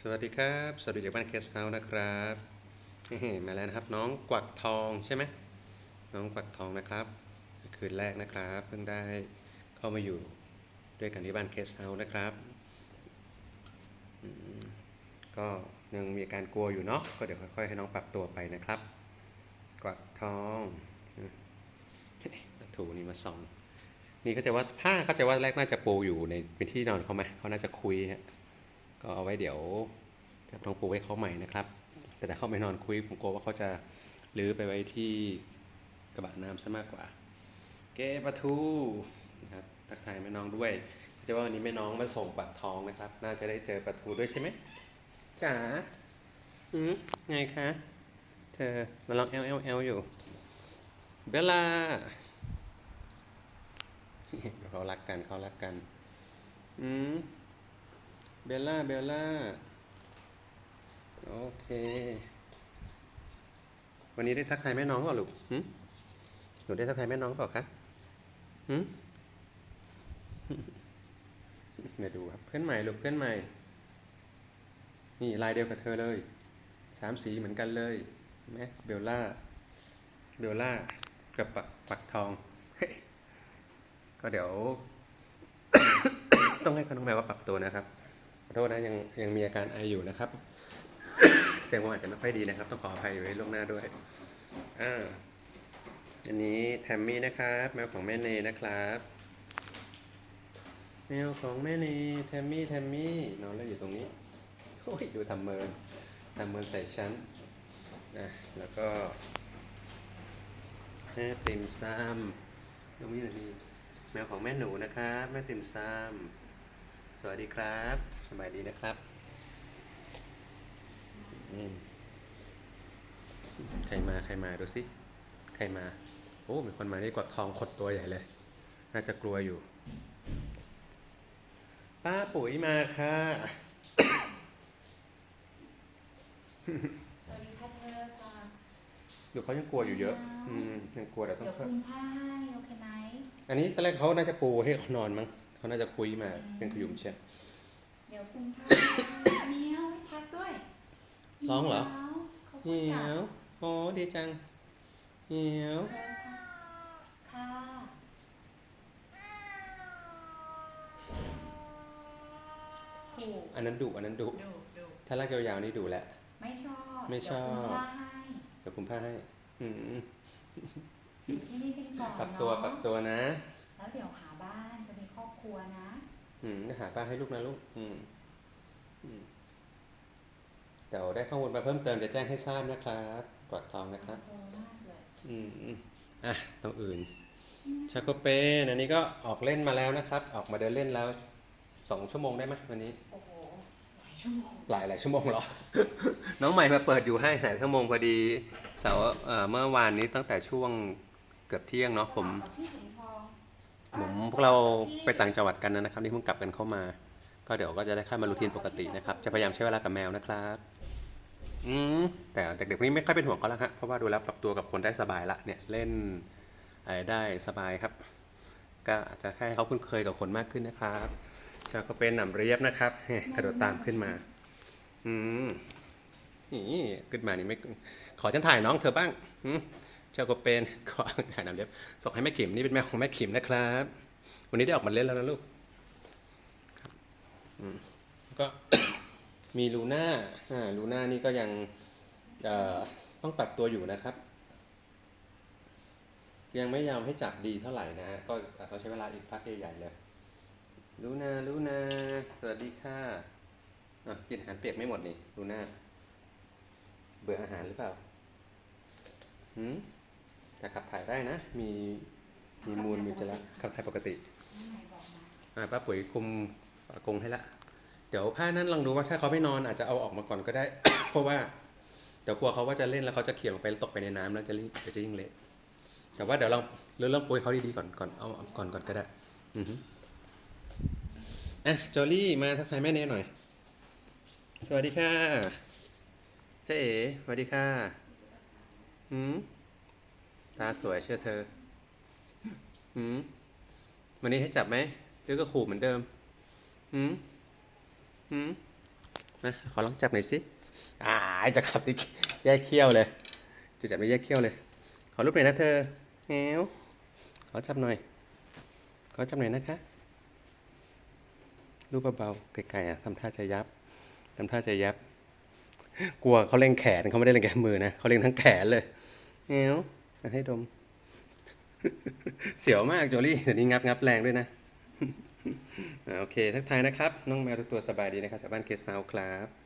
สวัสดีครับ สวัสดีจากบ้านเคสเฮานะครับมาแล้วนะครับ น้องกวักทองใช่ไหมน้องกวักทองนะครับ คืนแรกนะครับ เพิ่งได้เข้ามาอยู่ด้วยกันที่บ้านเคสเฮานะครับ ก็ยังมีอาการกลัวอยู่เนาะก็เดี๋ยวค่อยๆให้น้องปรับตัวไปนะครับ กวักทองถูนี่มาส่อง นี่ก็จะว่าผ้าเข้าใจว่าแรกน่าจะปูอยู่ในเป็นที่นอนเขาไหมเขาน่าจะคุยฮะ ก็เอาไว้เดี๋ยวจะลองปลูกให้เขาใหม่นะครับ แต่ถ้าเขาไม่นอนคุยผมกลัวว่าเขาจะลื้อไปไว้ที่กระบะน้ำซะมากกว่า เก๋ปลาทูนะครับทักทายแม่น้องด้วยจะว่าวันนี้แม่น้องมาส่งปลาท้องนะครับ น่าจะได้เจอปลาทูด้วยใช่ไหมจ๋าอืมไงคะ เธอมาลอง L L L อยู่ เบลล่าเดี๋ยวเขารักกันเขารักกัน อืม เบลล่า เบลล่า โอเค วันนี้ได้ทักทายแม่น้องเปล่าลูกหึหนูได้ทักทายแม่น้องเปล่าคะหึเดี๋ยวดูครับ เพื่อนใหม่ลูกเพื่อนใหม่ นี่ลายเดียวกับเธอเลย สามสีเหมือนกันเลยไหมเบลล่า เบลล่า กับปักปักทอง ก็เดี๋ยว ต้องให้คุณน้องแมวว่าปรับตัวนะครับ โทษนะยังยังมีอาการไออยู่นะครับ เสียงผมอาจจะไม่ค่อยดีนะครับ ต้องขออภัยไว้ล่วงหน้าด้วยอ่าอันนี้แทมมี่นะครับแมวของแม่เนนะครับแมวของแม่เนแทมมี่แทมมี่นอนแล้วอยู่ตรงนี้โอ้ยดูทำเมินทำเมินใส่ชั้นนะแล้วก็แม่ติมซ้ำตรงนี้หน่อยดีแมวของแม่หนูนะครับแม่ติมซ้ำสวัสดีครับ สบายดีนะครับอืมใครมาใครมาดูสิ ใครมา โอ้มีคนมาที่กวักทองขดตัวใหญ่เลย น่าจะกลัวอยู่ ป้าปุ๋ยมาค่ะ สวัสดีค่ะเธอค่ะดูเขายังกลัวอยู่เยอะ อืมยังกลัวแต่ต้อเดี๋งยวเข้าคุณผ้าให้โอเคไหมอันนี้ตอนแรกเขาน่าจะปูให้เขานอนมั้งเขาน่าจะคุยมาเป็นขยุมเชียวเดี๋ยวคุณผ้าเมียวทักด้วยร้องเหรอเขาเหี่ยว โอ้ดีจัง เหี่ยว ค่ะขู่อันนั้นดุอันนั้นดุดูดูถ้าลากยาวๆนี่ดุแหละ ไม่ชอบไม่ชอบ เดี๋ยวคุณผ้าให้เดี๋ยวคุมผ้าให้ อืมอยู่ที่นี่เป็นก่อนปรับตัวเนาะปรับตัวนะ แล้วเดี๋ยวหาบ้านจะมีครอบครัวนะ อืมจะหาบ้านให้ลูกนะลูก อืม อืมเดี๋ยวได้ข้อมูลมาเพิ่มเติมจะแจ้งให้ทราบนะครับกอดทองนะครับโตมากเลยอืมอืมอะตรงอื่น ชาโกเปนอันนี้ก็ออกเล่นมาแล้วนะครับ ออกมาเดินเล่นแล้วสองชั่วโมงได้ไหมวันนี้ โอ้โหหลายชั่วโมงหลายหลายชั่วโมงเหรอ น้องใหม่มาเปิดอยู่ให้หลายชั่วโมงพอดี เสาร์เอ่อเมื่อวานนี้ตั้งแต่ช่วงเกือบเที่ยงเนาะผม สลับกับที่สิง ห์ทองผมพวกเราไปต่างจังหวัดกันนะครับนี่เพิ่งกลับกันเข้ามา ก็เดี๋ยวก็จะได้เข้ามารูทีนปกตินะครับ จะพยายามใช้เวลากับแมวนะครับอืมแต่เด็กๆพวกนี้ไม่ค่อยเป็นห่วงเขาแล้วฮะเพราะว่าดูแลปรับตัวกับคนได้สบายละเนี่ยเล่นอะไรได้สบายครับ ก็อาจจะให้เขาคุ้นเคยกับคนมากขึ้นนะครับเจ้าก็เป็นหนำเรียบนะครับกระโดดตามขึ้นมา อืมนี่ขึ้นมานี่ไม่ขอฉันถ่ายน้องเธอบ้างอืม เจ้าก็เป็นขอถ่ายหนำเรียบส่งให้แม่ขิมนี่เป็นแม่ของแม่ขิมนะครับ วันนี้ได้ออกมาเล่นแล้วนะลูกก็มีลูน่าอ่าลูน่านี่ก็ยังต้องปรับตัวอยู่นะครับ ยังไม่ยอมให้จับดีเท่าไหร่นะก็ต้องใช้เวลาอีกพักใหญ่ๆเลยลูน่าลูน่าสวัสดีค่ะอะกินอาหารเปียกไม่หมดนี่ลูน่าเบื่ออาหารหรือเปล่าหืม แต่ขับถ่ายได้นะ มีมีมูลมีจะละขับถ่ายปกติที่ไหนบอกมาอ่าป้าปุ๋ยคุมปากงให้ละ เดี๋ยวผ้านั้นลองดูว่าถ้าเขาไม่นอนอาจจะเอาออกมาก่อนก็ได้ เพราะว่าเดี๋ยวกลัวเขาว่าจะเล่นแล้วเขาจะเขี่ยลงไปแล้วตกไปในน้ำแล้วจะยิ่งเดี๋ยวจะยิ่งเละแต่ว่าเดี๋ยวเราเรื่องเรื่องปุยเขาดีๆก่อนก่อนเอาเอาก่อนก่อนก็ได้ อือฮึอะจอลี่มาทักทายแม่เนหน่อย สวัสดีค่ะเจ๊เอ๋สวัสดีค่ะหืม ตาสวยเชื่อเธอหืมวันนี้ให้จับไหมหรือก็ขู่เหมือนเดิมหืมหืมมาขอลองจับหน่อยสิอ่าจะขับที่แยกเขี้ยวเลย จะจับได้แยกเขี้ยวเลย ขอรูปหน่อยนะเธอแงวขอจับหน่อย ขอจับหน่อยนะคะ รูปเบาๆไกลๆอะทำท่าจะยับทำท่าจะยับ กลัวเขาเล็งแขนเขาไม่ได้เล็งแค่มือนะเขาเล็งทั้งแขนเลยแงว อะให้ดม เสียวมากโจลี่เดี๋ยวนี้งับงับแรงด้วยนะโอเค ทักทายนะครับ น้องแมวทุกตัวสบายดีนะครับจากบ้านเคสซาวครับ